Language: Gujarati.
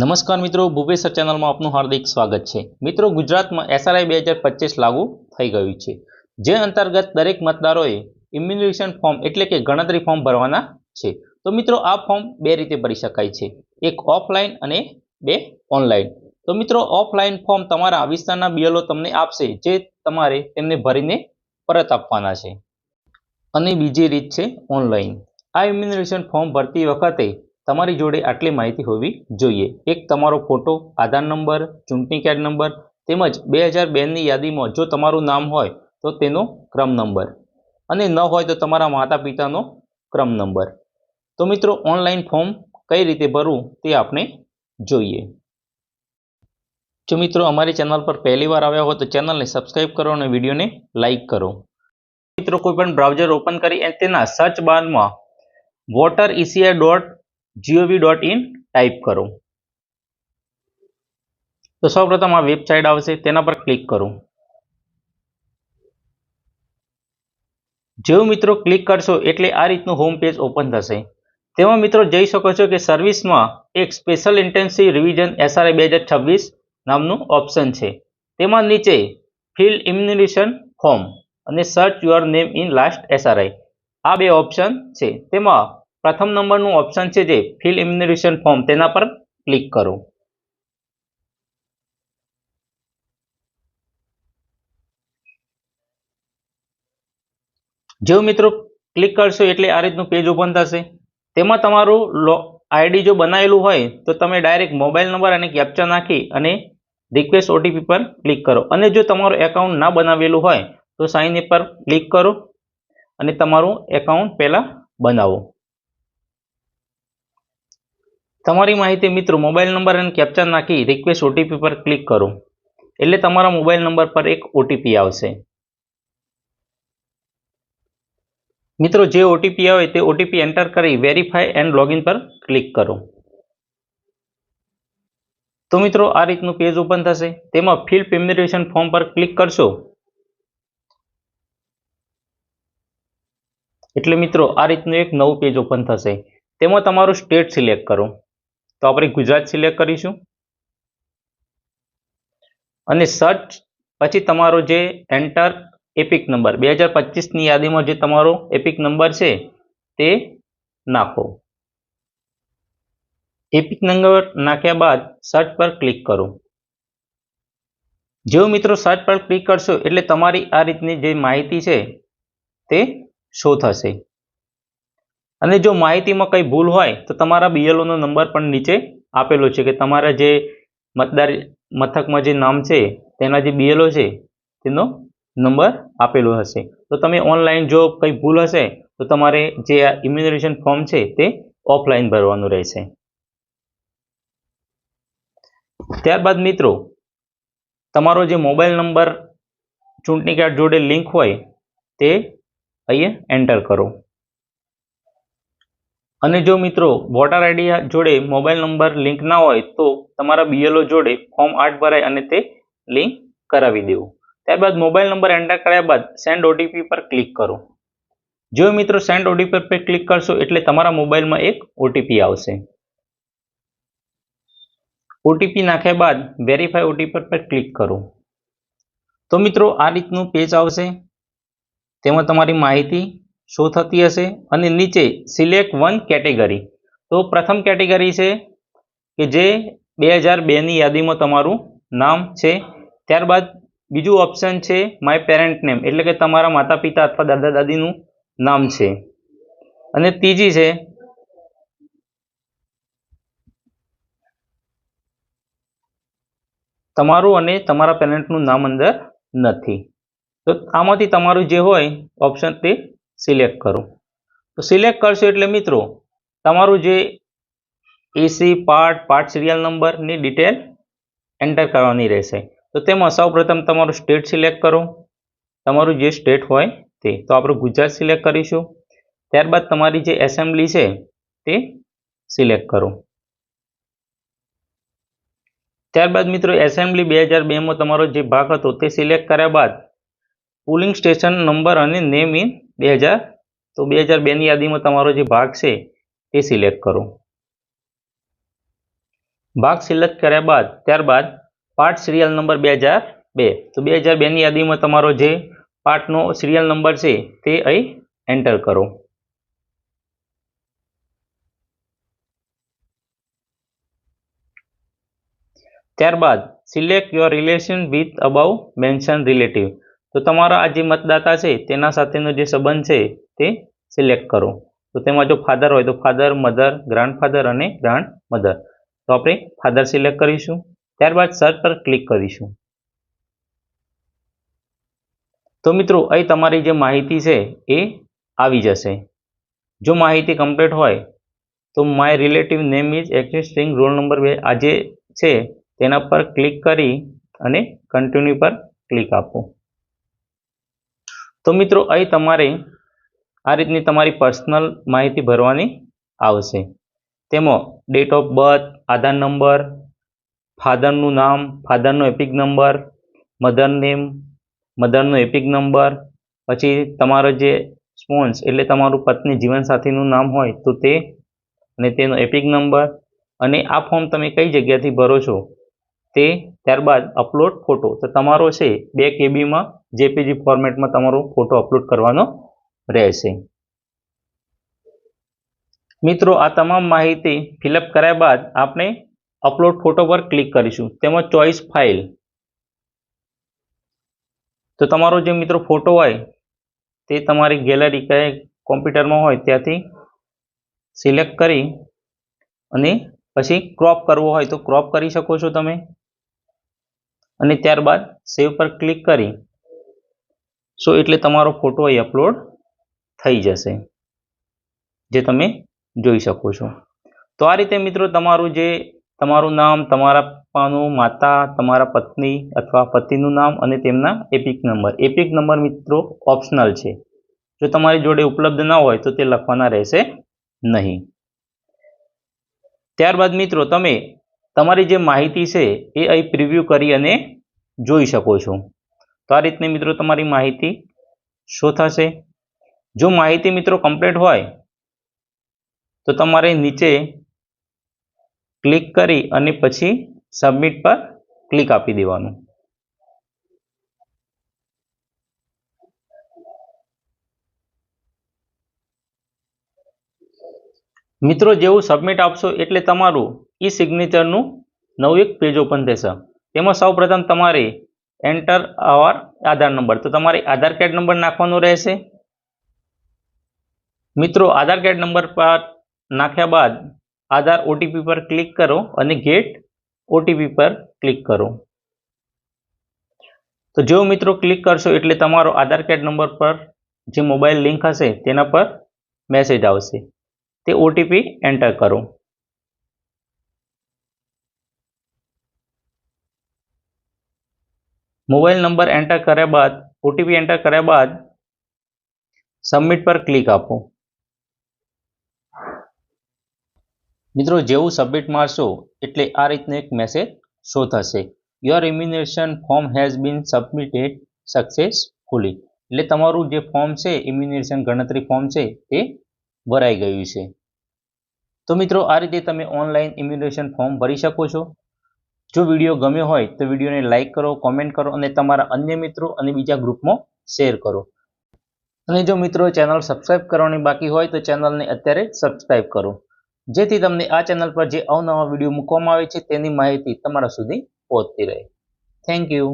નમસ્કાર મિત્રો ભૂપેસર ચેનલમાં આપનું હાર્દિક સ્વાગત છે. મિત્રો, ગુજરાતમાં એસઆરઆઈ બે હજાર લાગુ થઈ ગયું છે. જે અંતર્ગત દરેક મતદારોએ ઇમ્યુનેશન ફોર્મ એટલે કે ગણતરી ફોર્મ ભરવાના છે. તો મિત્રો, આ ફોર્મ બે રીતે ભરી શકાય છે. એક ઓફલાઈન અને બે ઓનલાઈન. તો મિત્રો, ઓફલાઈન ફોર્મ તમારા વિસ્તારના બીએલઓ તમને આપશે, જે તમારે તેમને ભરીને પરત આપવાના છે. અને બીજી રીત છે ઓનલાઈન. આ ઇમ્યુનેશન ફોર્મ ભરતી વખતે તમારી જોડે આટલી માહિતી હોવી જોઈએ. એક, તમારો ફોટો, આધાર નંબર, ચૂંટણી કાર્ડ નંબર તેમજ બે હજાર બેની યાદીમાં જો તમારું નામ હોય તો તેનો ક્રમ નંબર અને ન હોય તો તમારા માતા પિતાનો ક્રમ નંબર. તો મિત્રો, ઓનલાઈન ફોર્મ કઈ રીતે ભરવું તે આપણે જોઈએ. જો મિત્રો અમારી ચેનલ પર પહેલી વાર આવ્યા હોય તો ચેનલને સબસ્ક્રાઈબ કરો અને વિડીયોને લાઇક કરો. મિત્રો, કોઈ પણ બ્રાઉઝર ઓપન કરી તેના સર્ચ બારમાં voter ECI dot GOV dot in type કરો. તો સૌપ્રથમ આ વેબસાઇટ આવશે, તેના પર ક્લિક કરો. જેવું મિત્રો ક્લિક કરશો એટલે આ રીતનું હોમ પેજ ઓપન થશે. તેમાં મિત્રો જઈ શકો છો કે સર્વિસમાં એક સ્પેશિયલ ઇન્ટેન્સિવ રિવિઝન એસઆરઆઈ બે હજાર છવ્વીસ નામનું ઓપ્શન છે. તેમાં નીચે ફિલ ઇમ્યુનિશન ફોર્મ અને search your name in last SRI આ બે ઓપ્શન છે. તેમાં પ્રથમ નંબરનું ઓપ્શન છે જે ફિલ ઇમ્યુનેશન ફોર્મ તેના પર ક્લિક કરો. જો મિત્રો ક્લિક કરશો એટલે આ રીતનું પેજ ઓપન થશે. તેમાં તમારું આઈડી જો બનાવેલું હોય તો તમે ડાયરેક્ટ મોબાઈલ નંબર અને કેપ્ચા નાખી અને રિક્વેસ્ટ ઓટીપી પર ક્લિક કરો. અને જો તમારું એકાઉન્ટ ના બનાવેલું હોય તો સાઇન ઇન પર ક્લિક કરો અને તમારું એકાઉન્ટ પહેલાં બનાવો. તમારી માહિતી મિત્રો મોબાઈલ નંબર અને કેપ્ચર નાખી રિક્વેસ્ટ ઓટીપી પર ક્લિક કરો. એટલે તમારા મોબાઈલ નંબર પર એક ઓટીપી આવશે. મિત્રો જે ઓટીપી આવે તે ઓટીપી એન્ટર કરી વેરીફાઈ એન્ડ લોગિન પર ક્લિક કરો. તો મિત્રો આ રીતનું પેજ ઓપન થશે. તેમાં ફિલ્ડ પેમ્યુરેશન ફોર્મ પર ક્લિક કરશો. એટલે મિત્રો આ રીતનું એક નવું પેજ ઓપન થશે. તેમાં તમારું સ્ટેટ સિલેક્ટ કરો. તો આપણે ગુજરાત સિલેક્ટ કરીશું. અને સર્ચ પછી તમારો જે એન્ટર એપિક નંબર બે હજાર પચીસની યાદીમાં જે તમારો એપિક નંબર છે, તે નાખો. એપિક નંબર નાખ્યા બાદ સર્ચ પર ક્લિક કરો. જો મિત્રો સર્ચ પર ક્લિક કરશો, એટલે તમારી આ રીતની જે માહિતી છે, તે શો થશે. અને જો માહિતીમાં કંઈ ભૂલ હોય, તો તમારા બીએલઓનો નંબર પણ નીચે આપેલો છે કે તમારા જે મતદાર મથકમાં જે નામ છે, તેના જે બીએલઓ છે, તેનો નંબર આપેલો હશે. તો તમે ઓનલાઈન જો કંઈ ભૂલ હશે, તો તમારે જે આ ઇમ્યુનરેશન ફોર્મ છે, તે ઓફલાઈન ભરવાનું રહેશે. ત્યારબાદ મિત્રો, તમારો જે મોબાઈલ નંબર, ચૂંટણી કાર્ડ જોડે લિંક હોય, તે અહીંયા એન્ટર કરો. અને જો મિત્રો વોટર આઈડી જોડે મોબાઈલ નંબર લિંક ના હોય તો તમારા બીએલઓ જોડે ફોર્મ આઠ ભરાય અને તે લિંક કરાવી દેવું. ત્યારબાદ મોબાઈલ નંબર એન્ટર કર્યા બાદ સેન્ડ ઓટીપી પર ક્લિક કરો. જો મિત્રો સેન્ડ ઓટીપી પર ક્લિક કરશો એટલે તમારા મોબાઈલમાં એક ઓટીપી આવશે. ઓટીપી નાખ્યા બાદ વેરીફાઈ ઓટીપી પર ક્લિક કરો. તો મિત્રો આ રીતનું પેજ આવશે. તેમાં તમારી માહિતી શો થતી હશે? અને નીચે સિલેક્ટ વન કેટેગરી તો પ્રથમ કેટેગરી છે કે જે બે હજાર બેની યાદીમાં તમારું નામ છે. ત્યારબાદ બીજું ઓપ્શન છે માય પેરેન્ટ નેમ એટલે કે તમારા માતા પિતા અથવા દાદા દાદીનું નામ છે. અને ત્રીજી છે તમારું અને તમારા પેરેન્ટનું નામ અંદર નથી. તો આમાંથી તમારું જે હોય ઓપ્શન તે સિલેક્ટ કરો. તો સિલેક્ટ કરશો એટલે મિત્રો, તમારું જે એસી પાર્ટ પાર્ટ સિરિયલ નંબરની ડિટેલ એન્ટર કરવાની રહેશે. તો તેમાં સૌપ્રથમ તમારું સ્ટેટ સિલેક્ટ કરો. તમારું જે સ્ટેટ હોય તે. તો આપણે ગુજરાત સિલેક્ટ કરીશું. ત્યારબાદ તમારી જે એસેમ્બલી છે તે સિલેક્ટ કરો. ત્યારબાદ મિત્રો એસેમ્બલી બે હજાર બેમાં તમારો જે ભાગ હતો તે સિલેક્ટ કર્યા બાદ પુલિંગ સ્ટેશન નંબર અને નેમ ઇન બે હજાર? તો બે હજાર બેની યાદીમાં તમારો જે ભાગ છે તે સિલેક્ટ કરો. ભાગ સિલેક્ટ કર્યા બાદ, ત્યારબાદ પાર્ટ સિરિયલ નંબર બે હજાર બે. તો બે હજાર બેની યાદીમાં તમારો જે પાર્ટનો સિરિયલ નંબર છે, તે અહીં એન્ટર કરો. ત્યારબાદ, select your relation with above mentioned relative. તો તમારા આ જે મતદાતા છે, તેના સાથેનો જે સંબંધ છે, તે સિલેક્ટ કરો. તો તેમાં જો ફાધર હોય તો ફાધર, મધર, ગ્રાન્ડફાધર અને ગ્રાન્ડ મધર તો આપણે ફાધર સિલેક્ટ કરીશું. ત્યારબાદ સર્ચ પર ક્લિક કરીશું. તો મિત્રો, અહીં તમારી જે માહિતી છે, એ આવી જશે. જો માહિતી કમ્પ્લીટ હોય, તો my relative name is existing roll number બે. આ જે છે, તેના પર ક્લિક કરી અને કન્ટિન્યુ પર ક્લિક આપો. તો મિત્રો, અહીં તમારે આ રીતની તમારી પર્સનલ માહિતી ભરવાની આવશે. તેમાં date of birth Aadhaar number, ફાધરનું નામ, ફાધરનો એપિક નંબર મધર નેમ મધરનો એપિક નંબર, પછી તમારો જે સ્પોન્સ એટલે તમારું પત્ની જીવનસાથીનું નામ હોય તો તે અને તેનો એપિક નંબર અને આ ફોર્મ તમે કઈ જગ્યાથી ભરો છો તે ત્યારબાદ અપલોડ ફોટો તો તમારો છે બે કેબીમાં જેપીજી ફોર્મેટમાં તમારો ફોટો અપલોડ કરવાનો રહેશે. મિત્રો, આ તમામ માહિતી ફિલઅપ કર્યા બાદ આપણે અપલોડ ફોટો પર ક્લિક કરીશું. તેમાં ચોઈસ ફાઇલ તો તમારો જે મિત્રો ફોટો હોય, તે તમારી ગેલેરી કે કોમ્પ્યુટરમાં હોય, ત્યાંથી સિલેક્ટ કરી અને પછી ક્રોપ કરવો હોય તો ક્રોપ કરી શકો છો તમે. અને ત્યારબાદ સેવ પર ક્લિક કરી સો એટલે તમારો ફોટો અહીં અપલોડ થઈ જશે, જે તમે જોઈ શકો છો. તો આ રીતે મિત્રો તમારું જે, તમારું નામ તમારા પપ્પાનું માતા, તમારા પત્ની અથવા પતિનું નામ અને તેમના એપિક નંબર એપિક નંબર મિત્રો ઓપ્શનલ છે. જો તમારી જોડે ઉપલબ્ધ ના હોય તો તે લખવાના રહેશે નહીં. ત્યારબાદ મિત્રો તમે તમારી જે માહિતી છે એ અહીં પ્રિવ્યૂ કરી અને જોઈ શકો છો. તો આ રીતની મિત્રો તમારી માહિતી શો થશે? જો માહિતી મિત્રો કમ્પ્લીટ હોય, તો તમારે નીચે ક્લિક કરી અને પછી સબમિટ પર ક્લિક આપી દેવાનું. મિત્રો જેવું સબમિટ આપશો એટલે તમારું ઈ સિગ્નેચરનું નવું એક પેજ ઓપન થશે. તેમાં સૌપ્રથમ તમારે એન્ટર અવર આધાર નંબર તો તમારે આધાર કાર્ડ નંબર નાખવાનો રહેશે. મિત્રો આધાર કાર્ડ નંબર પર નાખ્યા બાદ આધાર ઓટીપી પર ક્લિક કરો અને ગેટ ઓટીપી પર ક્લિક કરો. તો જો મિત્રો ક્લિક કરશો એટલે તમારો આધાર કાર્ડ નંબર પર જે મોબાઈલ લિંક હશે, તેના પર મેસેજ આવશે. તે ઓટીપી એન્ટર કરો. મોબાઈલ નંબર એન્ટર કર્યા બાદ, ઓટીપી એન્ટર કર્યા બાદ સબમિટ પર ક્લિક આપો. મિત્રો, જેવું સબમિટ મારશો, એટલે આ રીતનો એક મેસેજ શો થશે. Your enumeration form has been submitted successfully એટલે તમારું જે ફોર્મ છે ઇમ્યુનેશન ગણતરી ફોર્મ છે, તે ભરાઈ ગયું છે. તો મિત્રો, આ રીતે તમે ઓનલાઈન ઇમ્યુનેશન ફોર્મ ભરી શકો છો. જો વીડિયો ગમ્યો હોય તો વિડીયોને લાઇક કરો કોમેન્ટ કરો અને તમારા અન્ય મિત્રો અને બીજા ગ્રુપમાં શેર કરો. અને જો મિત્રો ચેનલ સબસ્ક્રાઇબ કરવાની બાકી હોય તો ચેનલને અત્યારે સબસ્ક્રાઇબ કરો. જેથી તમને આ ચેનલ પર જે અવનવા વીડિયો મૂકવામાં આવે છે તેની માહિતી તમારા સુધી પહોંચતી રહે. Thank you